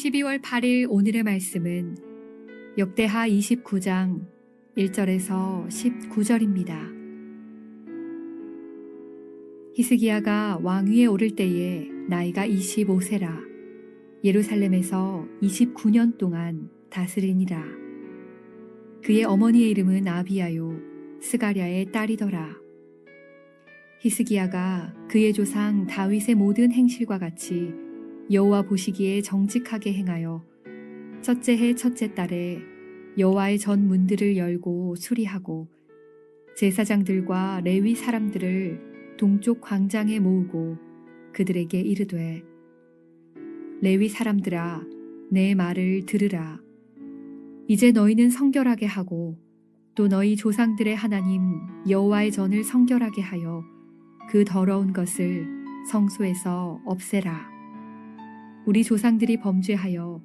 12월 8일 오늘의 말씀은 역대하 29장 1절에서 19절입니다. 히스기야가 왕위에 오를 때에 나이가 25세라 예루살렘에서 29년 동안 다스리니라. 그의 어머니의 이름은 아비야요 스가랴의 딸이더라. 히스기야가 그의 조상 다윗의 모든 행실과 같이 여호와 보시기에 정직하게 행하여 첫째 해 첫째 달에 여호와의 전 문들을 열고 수리하고 제사장들과 레위 사람들을 동쪽 광장에 모으고 그들에게 이르되 레위 사람들아 내 말을 들으라 이제 너희는 성결하게 하고 또 너희 조상들의 하나님 여호와의 전을 성결하게 하여 그 더러운 것을 성소에서 없애라. 우리 조상들이 범죄하여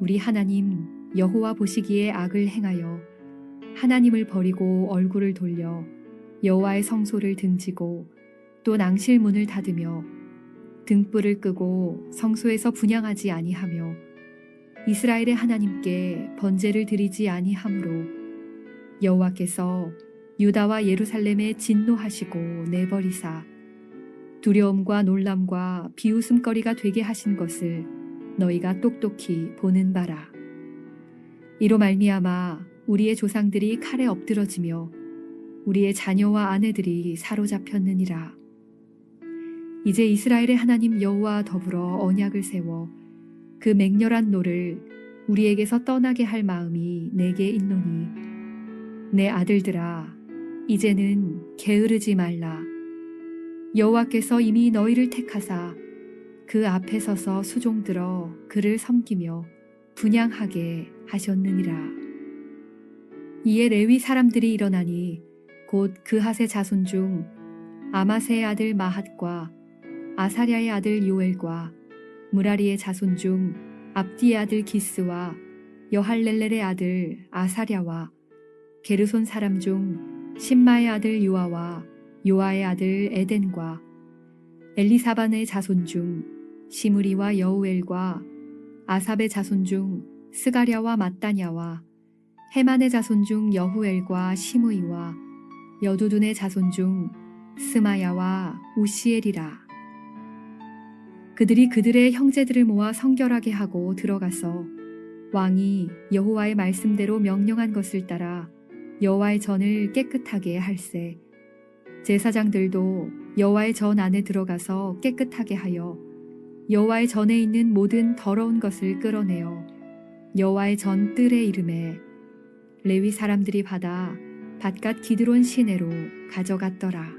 우리 하나님 여호와 보시기에 악을 행하여 하나님을 버리고 얼굴을 돌려 여호와의 성소를 등지고 또 낭실문을 닫으며 등불을 끄고 성소에서 분양하지 아니하며 이스라엘의 하나님께 번제를 드리지 아니하므로 여호와께서 유다와 예루살렘에 진노하시고 내버리사 두려움과 놀람과 비웃음거리가 되게 하신 것을 너희가 똑똑히 보는 바라. 이로 말미암아 우리의 조상들이 칼에 엎드러지며 우리의 자녀와 아내들이 사로잡혔느니라. 이제 이스라엘의 하나님 여호와 더불어 언약을 세워 그 맹렬한 노를 우리에게서 떠나게 할 마음이 내게 있노니 내 아들들아 이제는 게으르지 말라. 여호와께서 이미 너희를 택하사 그 앞에 서서 수종들어 그를 섬기며 분양하게 하셨느니라. 이에 레위 사람들이 일어나니 곧 그핫의 자손 중 아마세의 아들 마핫과 아사랴의 아들 요엘과 무라리의 자손 중 압디의 아들 기스와 여할렐렐의 아들 아사랴와 게르손 사람 중 신마의 아들 요아와 요아의 아들 에덴과 엘리사반의 자손 중 시므리와 여우엘과 아삽의 자손 중 스가랴와 마따냐와 헤만의 자손 중 여후엘과 시므이와 여두둔의 자손 중 스마야와 우시엘이라. 그들이 그들의 형제들을 모아 성결하게 하고 들어가서 왕이 여호와의 말씀대로 명령한 것을 따라 여호와의 전을 깨끗하게 할세. 제사장들도 여호와의 전 안에 들어가서 깨끗하게 하여 여호와의 전에 있는 모든 더러운 것을 끌어내어 여호와의 전 뜰의 이름에 레위 사람들이 받아 바깥 기드론 시내로 가져갔더라.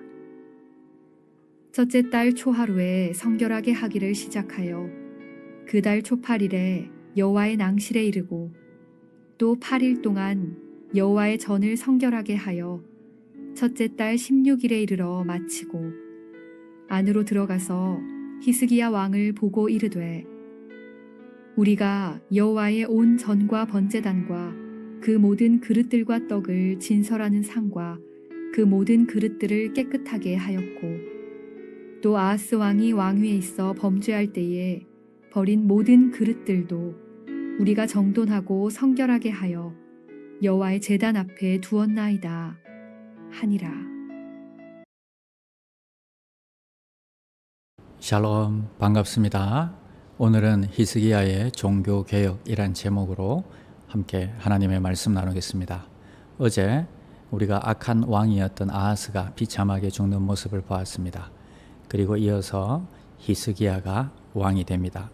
첫째 달 초하루에 성결하게 하기를 시작하여 그 달 초팔일에 여호와의 낭실에 이르고 또 8일 동안 여호와의 전을 성결하게 하여 첫째 달 16일에 이르러 마치고 안으로 들어가서 히스기야 왕을 보고 이르되 우리가 여호와의 온 전과 번제단과 그 모든 그릇들과 떡을 진설하는 상과 그 모든 그릇들을 깨끗하게 하였고 또 아하스 왕이 왕위에 있어 범죄할 때에 버린 모든 그릇들도 우리가 정돈하고 성결하게 하여 여호와의 제단 앞에 두었나이다 하니라. 샬롬 반갑습니다. 오늘은 히스기야의 종교 개혁이란 제목으로 함께 하나님의 말씀 나누겠습니다. 어제 우리가 악한 왕이었던 아하스가 비참하게 죽는 모습을 보았습니다. 그리고 이어서 히스기야가 왕이 됩니다.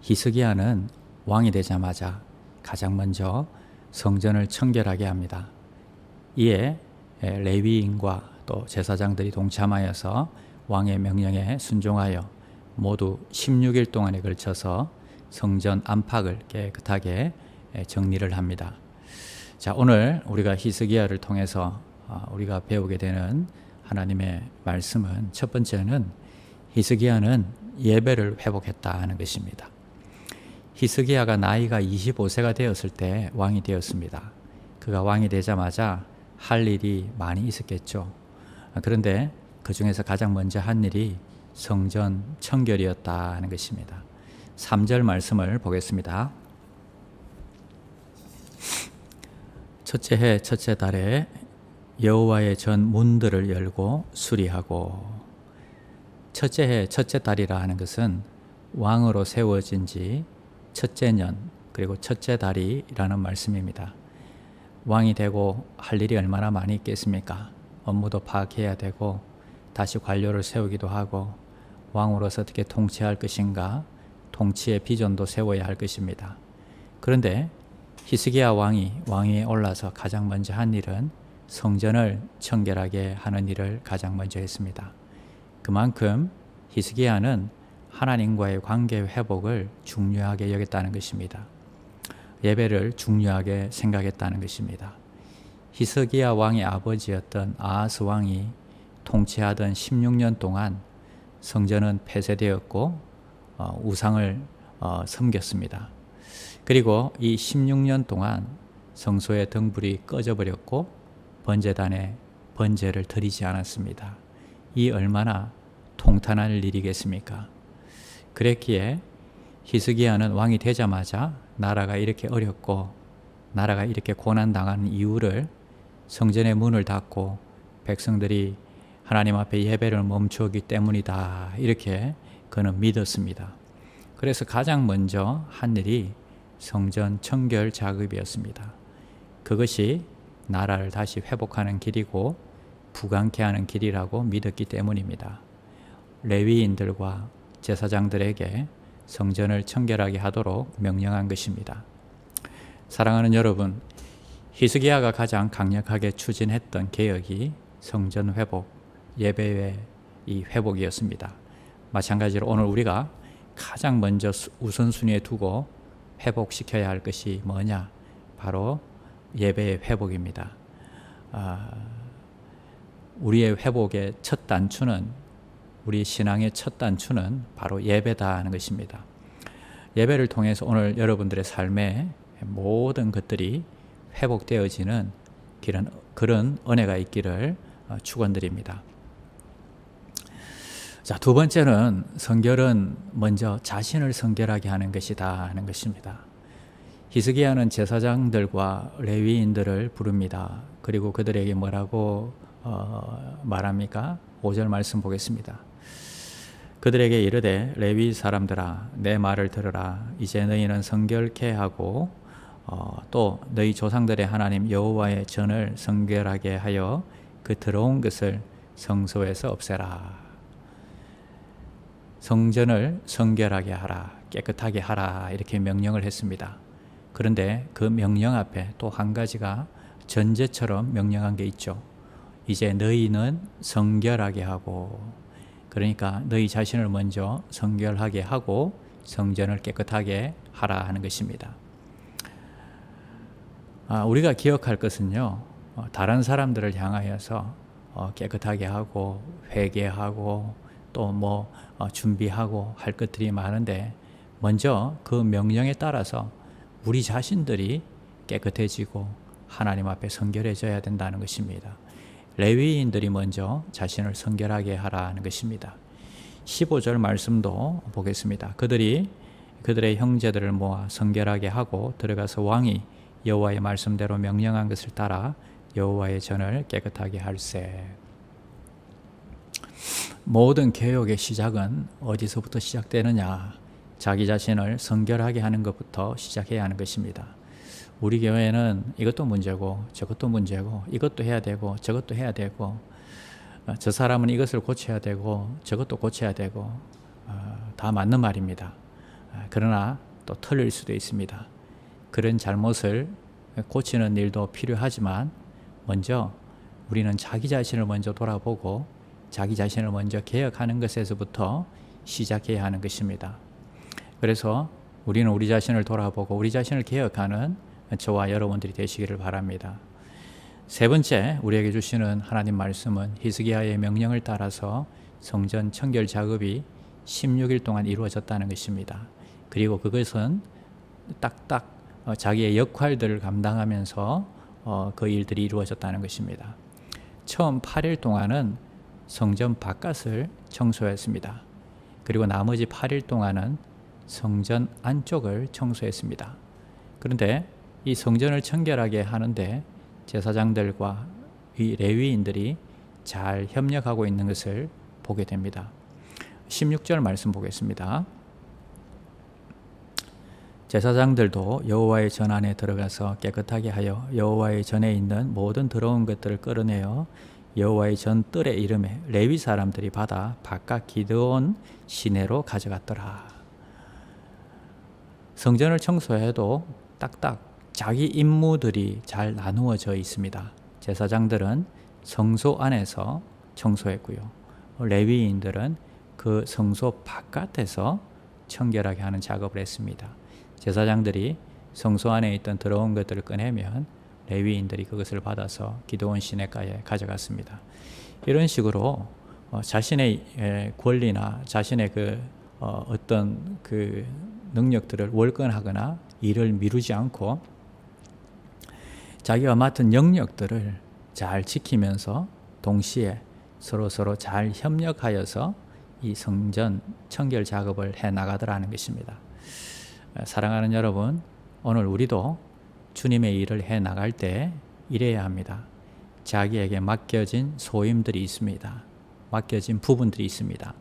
히스기야는 왕이 되자마자 가장 먼저 성전을 청결하게 합니다. 이에 레위인과 또 제사장들이 동참하여서 왕의 명령에 순종하여 모두 16일 동안에 걸쳐서 성전 안팎을 깨끗하게 정리를 합니다. 자, 오늘 우리가 히스기야를 통해서 어, 우리가 배우게 되는 하나님의 말씀은 첫 번째는 히스기야는 예배를 회복했다는 것입니다. 히스기야가 나이가 25세가 되었을 때 왕이 되었습니다. 그가 왕이 되자마자 할 일이 많이 있었겠죠. 그런데 그 중에서 가장 먼저 한 일이 성전 청결이었다는 것입니다. 3절 말씀을 보겠습니다. 첫째 해 첫째 달에 여호와의 전 문들을 열고 수리하고 첫째 해 첫째 달이라 하는 것은 왕으로 세워진 지 첫째 년 그리고 첫째 달이라는 말씀입니다. 왕이 되고 할 일이 얼마나 많이 있겠습니까? 업무도 파악해야 되고 다시 관료를 세우기도 하고 왕으로서 어떻게 통치할 것인가 통치의 비전도 세워야 할 것입니다. 그런데 히스기야 왕이 왕위에 올라서 가장 먼저 한 일은 성전을 청결하게 하는 일을 가장 먼저 했습니다. 그만큼 히스기야는 하나님과의 관계 회복을 중요하게 여겼다는 것입니다. 예배를 중요하게 생각했다는 것입니다. 히스기야 왕의 아버지였던 아하스 왕이 통치하던 16년 동안 성전은 폐쇄되었고 어, 우상을 어, 섬겼습니다. 그리고 이 16년 동안 성소의 등불이 꺼져 버렸고 번제단에 번제를 드리지 않았습니다. 이 얼마나 통탄할 일이겠습니까? 그랬기에 히스기야는 왕이 되자마자 나라가 이렇게 어렵고 나라가 이렇게 고난 당하는 이유를 성전의 문을 닫고 백성들이 하나님 앞에 예배를 멈추었기 때문이다. 이렇게 그는 믿었습니다. 그래서 가장 먼저 한 일이 성전 청결 작업이었습니다. 그것이 나라를 다시 회복하는 길이고 부강케 하는 길이라고 믿었기 때문입니다. 레위인들과 제사장들에게 성전을 청결하게 하도록 명령한 것입니다. 사랑하는 여러분, 히스기야가 가장 강력하게 추진했던 개혁이 성전 회복, 예배의 이 회복이었습니다. 마찬가지로 오늘 우리가 가장 먼저 우선순위에 두고 회복시켜야 할 것이 뭐냐? 바로 예배의 회복입니다. 아, 우리의 회복의 첫 단추는 우리 신앙의 첫 단추는 바로 예배다 하는 것입니다. 예배를 통해서 오늘 여러분들의 삶에 모든 것들이 회복되어지는 그런, 그런 은혜가 있기를 어, 축원드립니다. 자, 두 번째는 성결은 먼저 자신을 성결하게 하는 것이다 하는 것입니다. 히스기야는 제사장들과 레위인들을 부릅니다. 그리고 그들에게 뭐라고 어, 말합니까? 5절 말씀 보겠습니다. 그들에게 이르되 레위 사람들아 내 말을 들으라 이제 너희는 성결케 하고 어, 또 너희 조상들의 하나님 여호와의 전을 성결하게 하여 그 더러운 것을 성소에서 없애라. 성전을 성결하게 하라, 깨끗하게 하라 이렇게 명령을 했습니다. 그런데 그 명령 앞에 또 한 가지가 전제처럼 명령한 게 있죠. 이제 너희는 성결하게 하고 그러니까 너희 자신을 먼저 성결하게 하고 성전을 깨끗하게 하라 하는 것입니다. 아, 우리가 기억할 것은요, 어, 다른 사람들을 향하여서 어, 깨끗하게 하고 회개하고 또뭐 어, 준비하고 할 것들이 많은데 먼저 그 명령에 따라서 우리 자신들이 깨끗해지고 하나님 앞에 성결해져야 된다는 것입니다. 레위인들이 먼저 자신을 성결하게 하라는 것입니다. 15절 말씀도 보겠습니다. 그들이 그들의 형제들을 모아 성결하게 하고 들어가서 왕이 여호와의 말씀대로 명령한 것을 따라 여호와의 전을 깨끗하게 할세. 모든 개혁의 시작은 어디서부터 시작되느냐? 자기 자신을 성결하게 하는 것부터 시작해야 하는 것입니다. 우리 교회는 이것도 문제고 저것도 문제고 이것도 해야 되고 저것도 해야 되고 어, 저 사람은 이것을 고쳐야 되고 저것도 고쳐야 되고 어, 다 맞는 말입니다. 어, 그러나 또 틀릴 수도 있습니다. 그런 잘못을 고치는 일도 필요하지만 먼저 우리는 자기 자신을 먼저 돌아보고 자기 자신을 먼저 개혁하는 것에서부터 시작해야 하는 것입니다. 그래서 우리는 우리 자신을 돌아보고 우리 자신을 개혁하는 저와 여러분들이 되시기를 바랍니다. 세 번째 우리에게 주시는 하나님 말씀은 히스기야의 명령을 따라서 성전 청결 작업이 16일 동안 이루어졌다는 것입니다. 그리고 그것은 딱딱 어, 자기의 역할들을 감당하면서 어, 그 일들이 이루어졌다는 것입니다. 처음 8일 동안은 성전 바깥을 청소했습니다. 그리고 나머지 8일 동안은 성전 안쪽을 청소했습니다. 그런데 이 성전을 청결하게 하는데 제사장들과 이 레위인들이 잘 협력하고 있는 것을 보게 됩니다. 16절 말씀 보겠습니다. 제사장들도 여호와의 전 안에 들어가서 깨끗하게 하여 여호와의 전에 있는 모든 더러운 것들을 끌어내어 여호와의 전 뜰의 이름에 레위 사람들이 받아 바깥 기드온 시내로 가져갔더라. 성전을 청소해도 딱딱 자기 임무들이 잘 나누어져 있습니다. 제사장들은 성소 안에서 청소했고요. 레위인들은 그 성소 바깥에서 청결하게 하는 작업을 했습니다. 제사장들이 성소 안에 있던 더러운 것들을 꺼내면 레위인들이 그것을 받아서 기도원 시내가에 가져갔습니다. 이런 식으로 어, 자신의 에, 권리나 자신의 그 어, 어떤 그 능력들을 월권하거나 일을 미루지 않고 자기가 맡은 영역들을 잘 지키면서 동시에 서로 서로 잘 협력하여서 이 성전 청결 작업을 해 나가더라는 것입니다. 사랑하는 여러분, 오늘 우리도 주님의 일을 해 나갈 때 이래야 합니다. 자기에게 맡겨진 소임들이 있습니다. 맡겨진 부분들이 있습니다.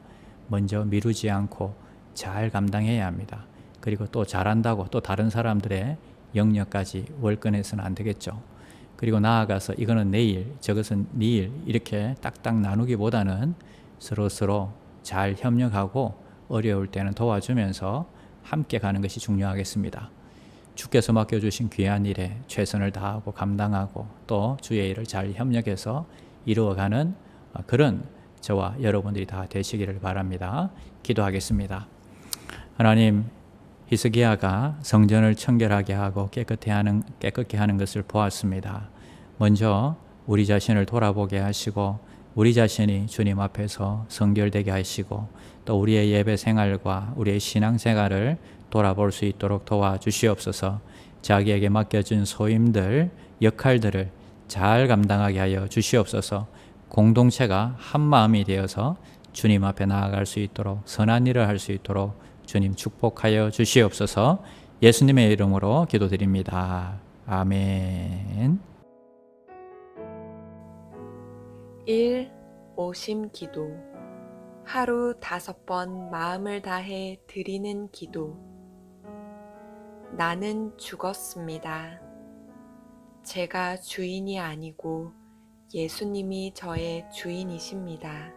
먼저 미루지 않고 잘 감당해야 합니다. 그리고 또 잘한다고 또 다른 사람들의 영역까지 월권해서는 안 되겠죠. 그리고 나아가서 이거는 내일, 저것은 내일 이렇게 딱딱 나누기보다는 서로 서로 잘 협력하고 어려울 때는 도와주면서 함께 가는 것이 중요하겠습니다. 주께서 맡겨주신 귀한 일에 최선을 다하고 감당하고 또 주의 일을 잘 협력해서 이루어가는 그런 저와 여러분들이 다 되시기를 바랍니다. 기도하겠습니다. 하나님, 히스기야가 성전을 청결하게 하고 깨끗해 하는 깨끗게 하는 것을 보았습니다. 먼저 우리 자신을 돌아보게 하시고 우리 자신이 주님 앞에서 성결되게 하시고 또 우리의 예배 생활과 우리의 신앙 생활을 돌아볼 수 있도록 도와주시옵소서. 자기에게 맡겨진 소임들, 역할들을 잘 감당하게 하여 주시옵소서. 공동체가 한 마음이 되어서 주님 앞에 나아갈 수 있도록 선한 일을 할 수 있도록 주님 축복하여 주시옵소서. 예수님의 이름으로 기도드립니다. 아멘. 1. 오심 기도 하루 다섯 번 마음을 다해 드리는 기도 나는 죽었습니다. 제가 주인이 아니고 예수님이 저의 주인이십니다.